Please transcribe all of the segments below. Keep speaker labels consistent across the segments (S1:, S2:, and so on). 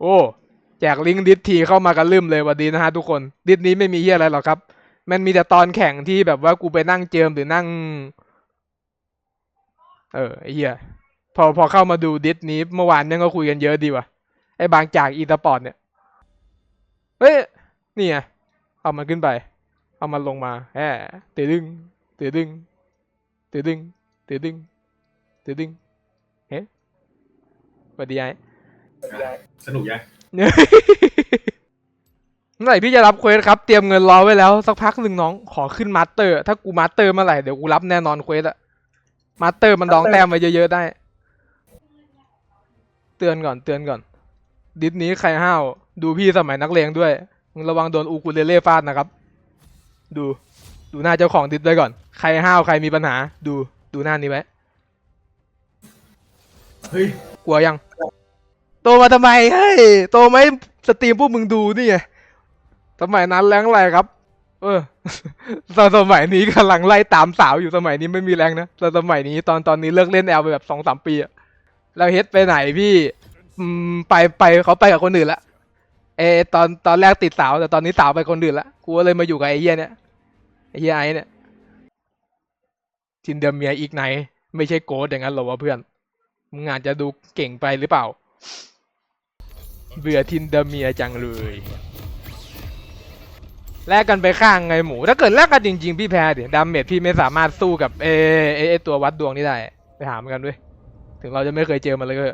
S1: โอ้แจกลิงก์ดิสทีเข้ามากันลืมเลยวันดีนะฮะทุกคน ดิสนี้ไม่มีเฮียอะไรหรอกครับ มันมีแต่ตอนแข่งที่แบบว่ากูไปนั่งเจิมหรือนั่ง เออไอ้เฮียพอพอเข้ามาดูดิสนี้เมื่อวานยังก็คุยกันเยอะดีว่ะไอ้บางจากอีสปอร์ตเนี่ยเฮ้ยนี่ไงเอามันขึ้นไป เอามันลงมาแหมตือดึงตือดึงตือดึงตือดึงตือดึงเฮ้สวัสดีไอ้
S2: สนุกยัง
S1: เมื่อไหร่พี่จะรับเควสครับ เตรียมเงินรอไว้แล้ว สักพักหนึ่งน้องขอขึ้นมาสเตอร์ ถ้ากูมาสเตอร์เมื่อไหร่เดี๋ยวกูรับแน่นอนเควสอะมาสเตอร์มันดองแต้มไว้เยอะๆได้ เตือนก่อนเตือนก่อน ดิสนี้ใครห้าว ดูพี่สมัยนักเลงด้วยมึงระวังโดนอูคูเลเล่ฟาดนะครับ ดู ดูหน้าเจ้าของดิสไว้ก่อน ใครห้าวใครมีปัญหา ดู ดูหน้านี้ไว้
S2: เฮ้ย
S1: กลัวยัง โตมาทำไมเฮ้ยโตไหมสตรีมพวกมึงดูนี่ไงสมัยนั้นแรงอะไรครับ เออตอนสมัยนี้กำลังไล่ตามสาวอยู่สมัยนี้ไม่มีแรงนะแต่สมัยนี้ตอนตอนนี้เลิกเล่นแอลไปแบบสองสามปีอะแล้วเฮ็ดไปไหนพี่อืมไปไปเขาไปกับคนอื่นละเอตอนตอนแรกติดสาวแต่ตอนนี้สาวไปคนอื่นละกูก็เลยมาอยู่กับไอ้เหี้ยเนี่ยไอ้เหี้ยไอ้เนี่ยทินเดอร์เมียอีกไหน ไม่ใช่โกดอย่างนั้นเหรอวะเพื่อนมึงอาจจะดูเก่งไปหรือเปล่า เบื่อทินเดอร์เมียจังเลย แลกกันไปข้างไงหมู ถ้าเกิดแลกกันจริงๆ พี่แพ้ดิดาเมจพี่ไม่สามารถสู้กับเอเอเอตัววัดดวงนี้ได้ ไปหามันกันด้วย ถึงเราจะไม่เคยเจอมันเลยก็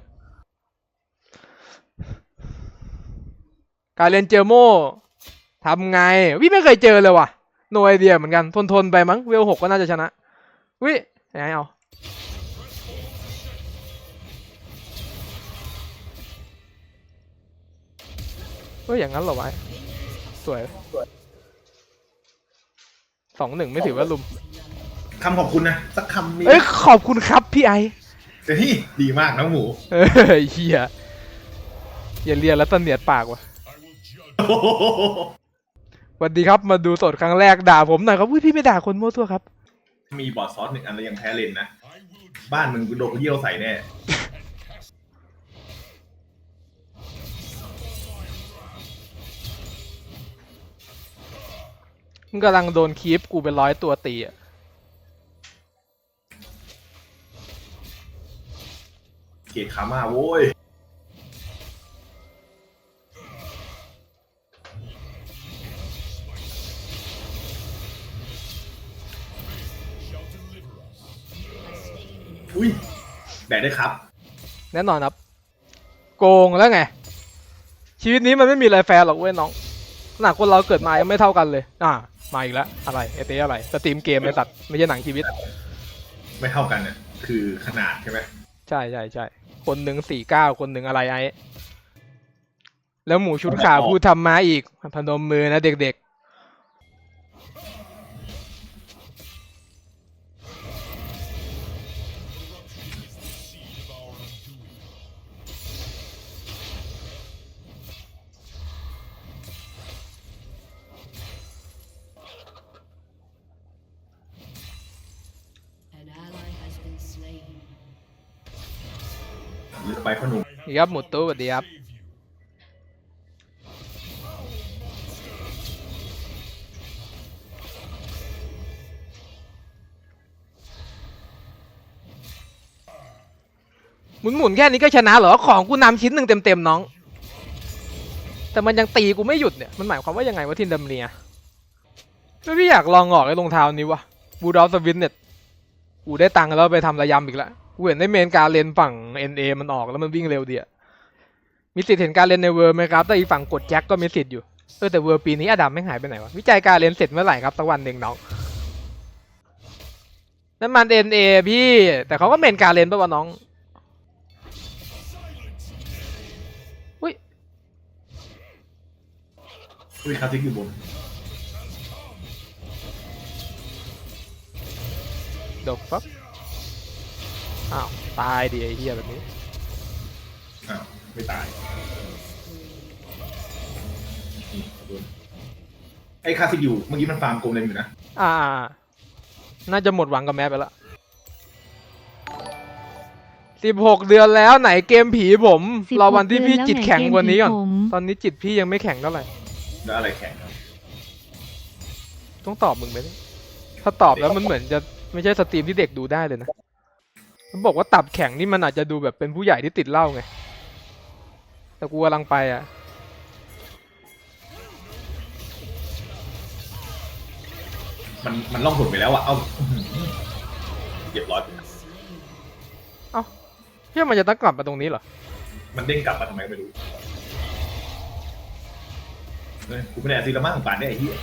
S1: การเล่นเจอโม่ทำไงพี่ไม่เคยเจอเลยว่ะ โนไอเดียเหมือนกัน ทนทนๆไปมั้ง เวลหกก็น่าจะชนะ วิไหนเอา เฮ้ยอย่างนั้นเหรอวะสวยสองหนึ่งไม่ถือว่าลุม
S2: คำขอบคุณนะ สักคำมี
S1: เอ้ยขอบคุณครับพี่ไอ
S2: เฮ้ยดีมากน้องหมู
S1: เอ้ยเฮียอย่าเรียนแล้วตะเนียดปากว่ะ
S2: โอ้โห
S1: สวัสดีครับมาดูสดครั้งแรกด่าผมหน่อยครับอุ้ยพี่ไม่ด่าคนมั่วตัวครับ
S2: มีบอร์ดซอสหนึ่งอันแล้วยังแพ้เลนนะ บ้านมึงกูโดนกูเยี่ยวใส่แน่
S1: มึงกำลังโดนคีฟกูเป็นร้อยตัวตีอะ
S2: เกตขามาโว้ย อุ้ย แบกได้ครับ
S1: แน่นอนครับ โกงแล้วไง ชีวิตนี้มันไม่มีอะไรแฟร์หรอกเว้ยน้องขนาดคนเราเกิดมายังไม่เท่ากันเลย อ่า มาอีกแล้วอะไรเอเตอะไรสตรีมเกมไอ้สัตว์ไม่ใช่หนังชีวิต
S2: ไม่เท่ากันเนี่ยคือขนาดใช่ไหม
S1: ใช่ใช่ใช่คนหนึ่งสี่เก้าคนหนึ่งอะไรไอ้แล้วหมูชุดขาวพูดทำมาอีกพนมมือนะเด็ก
S2: หรือไปพ่อหนุ่ม
S1: นี่ครับหมูตู้สวัสดีครับหมุนหมุนแค่นี้ก็ชนะเหรอ ของกูนำชิ้นหนึ่งเต็มๆน้อง แต่มันยังตีกูไม่หยุดเนี่ย มันหมายความว่ายังไงวะทินดัมเนียไม่พี่อยากลองออกไอ้รองเท้านี้วะบูดอฟสวินเน็ตกูได้ตังค์แล้วไปทำระยำอีกแล้ว กูเห็นในเมนการเลนฝั่ง NA มันออกแล้วมันวิ่งเร็วดีอะมีสิทธิ์เห็นการเลนในเวอร์ไหมครับ แต่อีกฝั่งกดแจ็คก็มีสิทธิ์อยู่ เออแต่เวอร์ปีนี้อดัมไม่งหายไปไหนวะ วิจัยการเลนเสร็จเมื่อไหร่ครับสักวันหนึ่งน้อง นั่นมัน NA พี่ แต่เขาก็เมนการเลนป่ะวะน้อง
S2: อุ้ยคาทิกอยู่บน
S1: ดกปั๊บ อ้าว ตายดิไอ้เหี้ยแบบนี้
S2: อ้าวไม่ตายนี่ขอบคุณไอ้คาทิกอยู่เมื่อกี้มันฟาร์มโกลเลนอยู่นะ
S1: อ่า น่าจะหมดหวังกับแม่ไปละสิบหกเดือนแล้วไหนเกมผีผม
S3: 16
S1: รอวันที่พี่
S3: เดือนแล้ว
S1: จิต
S3: ไหน
S1: แข็งกว่านี้ก่อน
S3: เกมผีผม
S1: ตอนนี้จิตพี่ยังไม่แข็งเท่าไหร่
S2: แล้วอะไรแข่งครับ
S1: ต้องตอบมึงไหมเนี่ยถ้าตอบแล้วมันเหมือนจะไม่ใช่สตรีมที่เด็กดูได้เลยนะ มันบอกว่าตับแข็งนี่มันอาจจะดูแบบเป็นผู้ใหญ่ที่ติดเหล้าไง แต่กูกำลังไปอะ
S2: มันมันล่องหนไปแล้วอะ เอาอื้อหือเรียบร้อย
S1: เพื่อมันจะต้องกลับมาตรงนี้เหรอ
S2: มันเด้งกลับมาทำไมก็ไม่รู้เฮ้ยกูไม่ได้อาซีละมั่งป่านได้ไอ้เหี้ย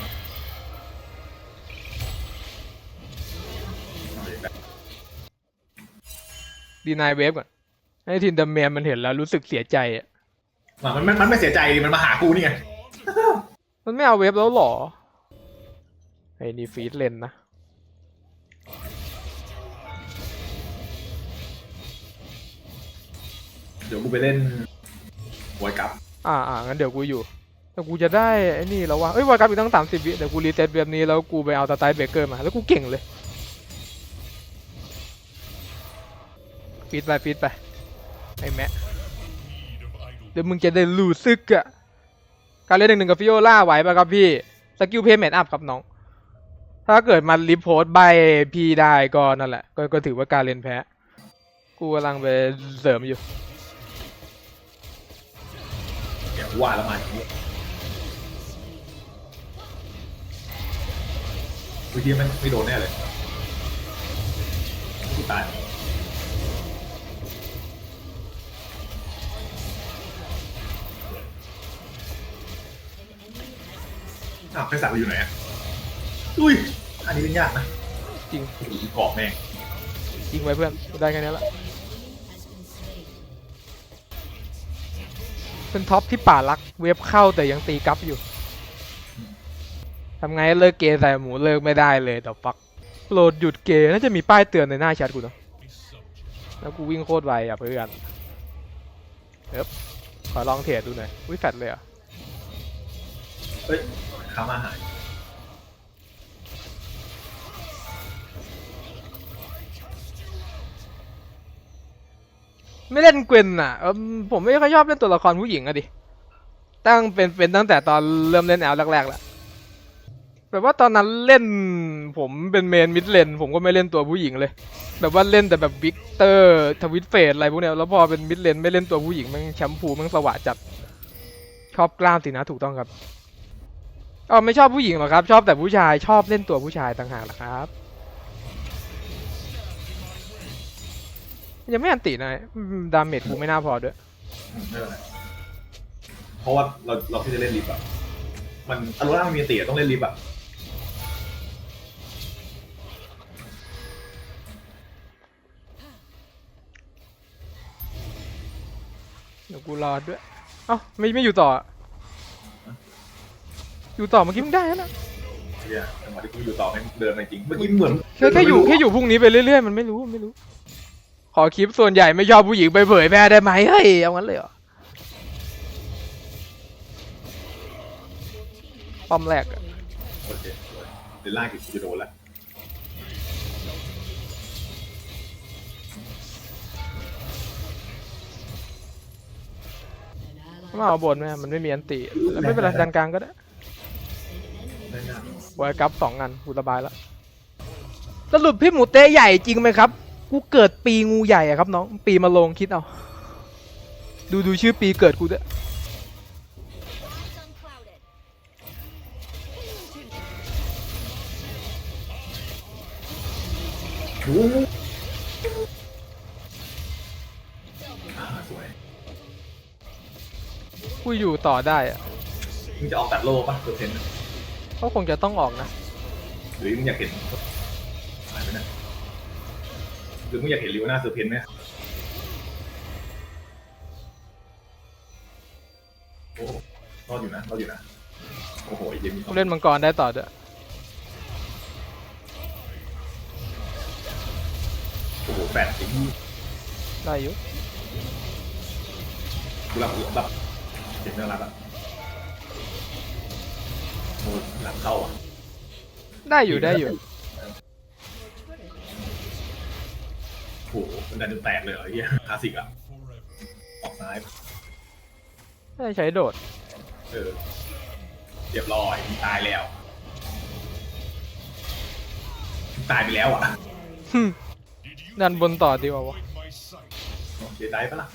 S1: ดีนายเวฟก่อนให้ทินเดอร์แมนมันเห็นแล้วรู้สึกเสียใจอะ
S2: มันมันมันไม่เสียใจดิมันมาหากูนี่ไง
S1: มันไม่เอาเวฟแล้วเหรอไอ้นี่ฟีดเลนนะ
S2: เดี๋ยวกูไปเล่นวอยกับ
S1: อ่าอ่างั้นเดี๋ยวกูอยู่ แต่กูจะได้ไอ้นี่แล้ววะเอ้ยวายกับอีกตั้งสามสิบวิเดี๋ยวกูรีเซ็ตแบบนี้แล้วกูไปเอาสไตล์เบเกอร์มาแล้วกูเก่งเลย ฟีดไปฟีดไปไอ้แมะเดี๋ยวมึงจะได้รู้สึกอะการเล่นหนึ่งหนึ่งกับฟิโอล่าไหวป่ะครับพี่สกิลเพย์แมทอัพครับน้อง ถ้าเกิดมันรีโพสต์ใบพีได้ก็นั่นแหละก็ก็ถือว่าการเล่นแพ้ กูกำลังไปเสริมอยู่
S2: เดี๋ยวว่าล้วมาอย่างนี้กูที่มันไม่โดนแน่เลยตาย อ้าวไปสักไปอยู่ไหนอะอุ้ย อันนี้เล่นยากนะ
S1: จริง
S2: โอ้โหกรอบแม่ง
S1: ยิงไว้เพื่อนได้แค่นี้ละเป็นท็อปที่ป่ารักเว็บเข้าแต่ยังตีกลับอยู่ทำไงเลิกเกย์ใส่หมูเลิกไม่ได้เลยแต่ฟักโหลดหยุดเกย์น่าจะมีป้ายเตือนในหน้าแชทกูเนอะแล้วกูวิ่งโคตรไวอะเพื่อนเอ๊บขอลองเทรดดูหน่อยวิแฟดเลยเหรอะ
S2: เฮ้ยค้ามาหาย
S1: ไม่เล่นเกวนอะเอิ่มผมไม่ค่อยชอบเล่นตัวละครผู้หญิงอะดิ ตั้งเป็นเป็นตั้งแต่ตอนเริ่มเล่นแอลแรกๆแหละแบบว่าตอนนั้นเล่นผมเป็นเมนมิดเลนผมก็ไม่เล่นตัวผู้หญิงเลย แบบว่าเล่นแต่แบบวิกเตอร์ทวิตเฟสอะไรพวกเนี้ยแล้วพอเป็นมิดเลนไม่เล่นตัวผู้หญิงแมันแชมพูแมันสว่างจัด ชอบกล้ามสินะถูกต้องครับ อ๋อไม่ชอบผู้หญิงหรอกครับ ชอบแต่ผู้ชายชอบเล่นตัวผู้ชายต่างหากนะครับ ยังไม่อันตินะอืมดาเมจกูไม่น่าพอด้วย
S2: อืมไม่เป็นไรเพราะว่าเราเราที่จะเล่นลิฟต์อะมันอารมณ์มันมีเตียต้องเล่นลิฟต์อะ
S1: เดี๋ยวกูรอด้วย เอ้าไม่ไม่อยู่ต่อ อะอยู่ต่อเมื่อกี้มึงได้แล้วนะ
S2: เนี่ยจังหวะที่กูอยู่ต่อไม่เดินมาจริงเมื่อกี้เหมือน
S1: แค่แค่อยู่แค่อยู่พรุ่งนี้ไปเรื่อยๆมันไม่รู้มันไม่รู้ ขอคลิปส่วนใหญ่ไม่ชอบผู้หญิงไปเผยแพร่ได้ไหมเฮ้ยเอางั้นเลยเหรอป้อมแรกอะ
S2: โอเคสวยเดี๋ยวล่างกูจะโดนละ
S1: มาเอาบนไหมมันไม่มีอันติแล้วไม่เป็นไรดันกลางก็ได้
S2: ได้ หน้า
S1: ยกับสองอันกูสบายแล้วสรุปพี่หมูเต้ใหญ่จริงไหมครับ กูเกิดปีงูใหญ่อะครับน้อง ปีมาลงคิดเอา ดูดูชื่อปีเกิดกูด้วยกูอยู่ต่อได้อะ
S2: มึงจะออกตัดโล่ปะเซอร์เพนต์
S1: ก็คงจะต้องออกนะ
S2: หรือมึงอยากเห็นอะไรไหมเนะหรือมึงอยากเห็นลิวหน้าเซอร์เพนต์ไหมโอ้โหรอดอยู่นะรอดอยู่นะโอ้โหไอ้เหี้ยมี
S1: กูเล่นมังกรได้ต่อด้วย
S2: โอ้โหแปดสิง
S1: ได้อยู่
S2: กูรับรับเจ็บเรื่องรับอะโอ้ หลังเข้าอะ
S1: ได้อยู่ได้อยู่
S2: โหมันดันจนแตกเลยเหรอไอ้เฮียคลาสสิกอะออกซ้าย
S1: ไม่ได้ใช้โดด
S2: เออเรียบร้อยมึงตายแล้วมึงตายไปแล้วอะ
S1: ฮึ่มดันบนต่อดีกว่าวะ
S2: เสียดายปะล่ะ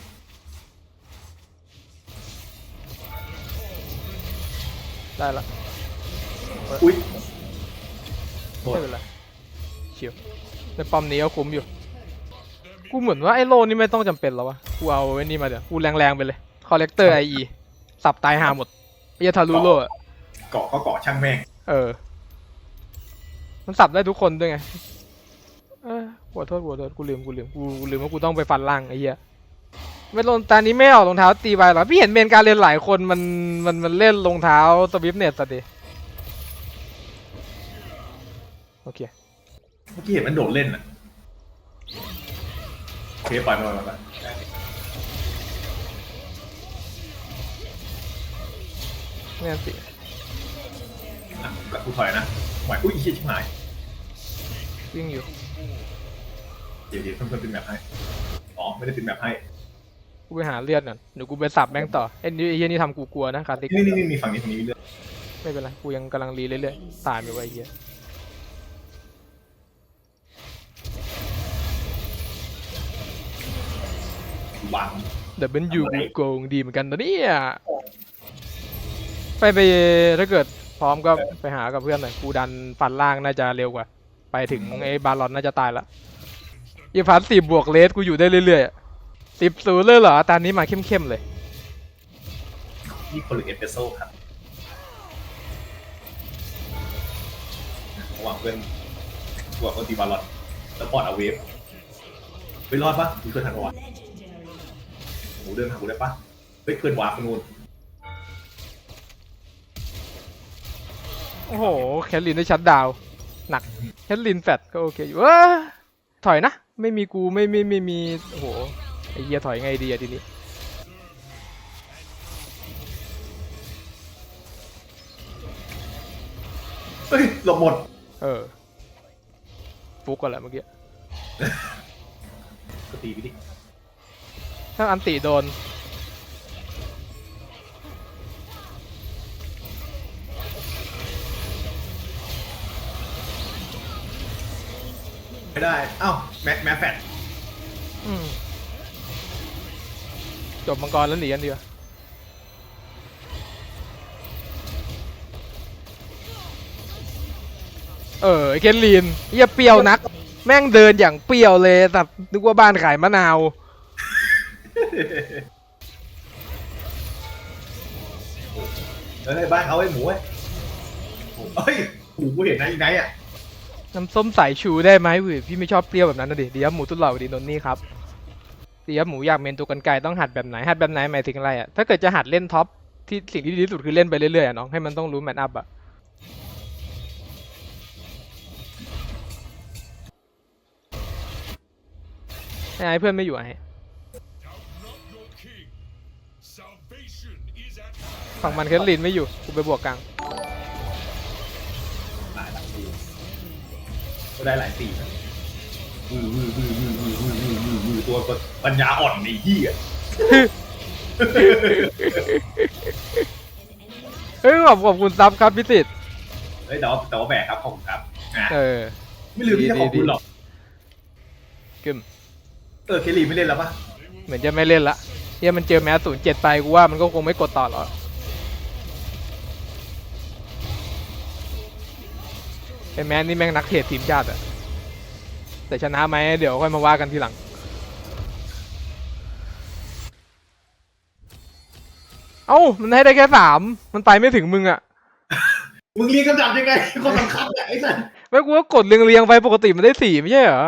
S1: ได้ละ
S2: อุ้ยโทษ
S1: ไม่เป็นไรชิวในปอมนี้ก็คุ้มอยู่ กูเหมือนว่าไอ้โลนี่ไม่ต้องจำเป็นแล้ววะ กูเอาไอ้นี่มาเดี๋ยว กูแรงๆไปเลย คอลเลกเตอร์ไออีสับตายหาหมดไอ้ยาทารุโลอะ
S2: เกาะก็เกาะช่างแม่ง
S1: เออ มันสับได้ทุกคนด้วยไง เออขอโทษขอโทษกูลืมกูลืมกูกูลืมว่ากูต้องไปฟันล่างไอ้เหี้ยไม่ลงตอนนี้ไม่ออกรองเท้าตีไปหรอ พี่เห็นเมนการเล่นหลายคนมันมันมันเล่นรองเท้าสวิฟเน็ตสัตดิ โอเค
S2: เมื่อกี้เห็นมันโดดเล่นอะโอเคปล่อยมันปล่อยมัน
S1: ไม่งั้นสิ
S2: อะกับกูถอยนะหมายอุ้ยเฮียชิบหาย
S1: วิ่งอยู่
S2: เดี๋ยวเดี๋ยวเพื่อนๆเป็นแบบให้ อ๋อ ไม่ได้เป็นแบบให้
S1: กูไปหาเลือดก่อนเดี๋ยวกูไปสับแม่งต่อไอ้นี่ไอ้เหี้ยนี่ทำกูกลัวนะคาติก
S2: นี่นี่นี่มีฝั่งนี้ฝั่งนี้มีเรื่อง
S1: ไม่เป็นไร กูยังกำลังรีเรื่อยๆตายไปไว้ไอ้เหี้ย
S2: วาง
S1: เดี๋ยวเป็นยูกูโกงดีเหมือนกันนะเนี่ยไปไปถ้าเกิดพร้อมก็ไปหากับเพื่อนหน่อยกูดันฟันล่างน่าจะเร็วกว่า ไปถึงไอ้บาลอนน่าจะตายละอีพันสิบบวกเลสกูอยู่ได้เรื่อยๆสิบศูนย์เลยเหรอตอนนี้มาเข้มๆเลย
S2: นี่คนหรือเอสเปรสโซ่ครับระหว่างเพื่อนระหว่างคนตีบอลลอนแล้วปอดเอาเวฟไปรอดปะมีเพื่อนทันปะวะ หมูเดินหากูได้ปะเฮ้ยเพื่อนวาร์ปไปนู่น
S1: โอ้โห แคทลินได้ชัดดาวน์หนัก แคทลินแฟดก็โอเคอยู่เออถอยนะ ไม่มีกูไม่ไม่ไม่มี โอ้โห ไอ้เหี้ยถอยไงดีอะทีนี้
S2: เฮ้ยหลบหมด
S1: เออฟุกก่อนแหละเมื่อกี้
S2: ก็ตีไปดิ
S1: ถ้าอันติโดน
S2: ไม่ได้ เอ้า แม็กแม็กแฟด
S1: อืมจบมังกรแล้วหนีกันดีกว่าเออไอ้เคนลีนเหี้ยเปรี้ยวนัก แม่งเดินอย่างเปรี้ยวเลยแต่นึกว่าบ้านขายมะนาว
S2: เฮ้ยบ้านเขาไอ้หมูเว้เฮ้ยหมูกูเห็นนะอีกไนอะ
S1: น้ำส้มสายชูได้ไหมเว้ยพี่ไม่ชอบเปรี้ยวแบบนั้นนะดิเดียวหมูตุ้นเหล่าดีนนนี่ครับเดียวหมูอยากเมนตัวกันไก่ต้องหัดแบบไหนหัดแบบไหนหมายถึงอะไรอะถ้าเกิดจะหัดเล่นท็อปที่สิ่งที่ดีที่สุดคือเล่นไปเรื่อยๆอะน้องให้มันต้องรู้แมทอัพอะไอ้เพื่อนไม่อยู่ไอ้ ฝั่งมันแคทลินไม่อยู่กูไปบวกกลาง
S2: หลายหลายตีก็ได้หลายตีนะวือวือวือวือวือวือวือวือวือตัวปัญญาอ่อนในที่อะ
S1: เฮ้ยขอบขอบคุณซับครับพิสิทธิ์
S2: เฮ้ยแต่ว่าแต่ว่าแบกครับขอบคุณครับนะ
S1: เออ
S2: ไม่ลืมที่จะขอบคุณหรอก
S1: กึม
S2: เออเคลลี่ไม่เล่นแล้วปะ
S1: เหมือนจะไม่เล่นละ เฮียมันเจอแมสศูนย์เจ็ดไปกูว่ามันก็คงไม่กดต่อหรอกไอ้แมสนี่แม่งนักเทรดทีมชาติอะแต่ชนะไหมเดี๋ยวค่อยมาว่ากันทีหลัง เอ้ามันให้ได้แค่สามมันไปไม่ถึงมึงอะ
S2: มึงเรียงกำดับยังไงคนสำคัญอะไอ้สัส
S1: ไม่กูก็กดเรียงๆไปปกติมันได้สี่ไม่ใช่เหรอ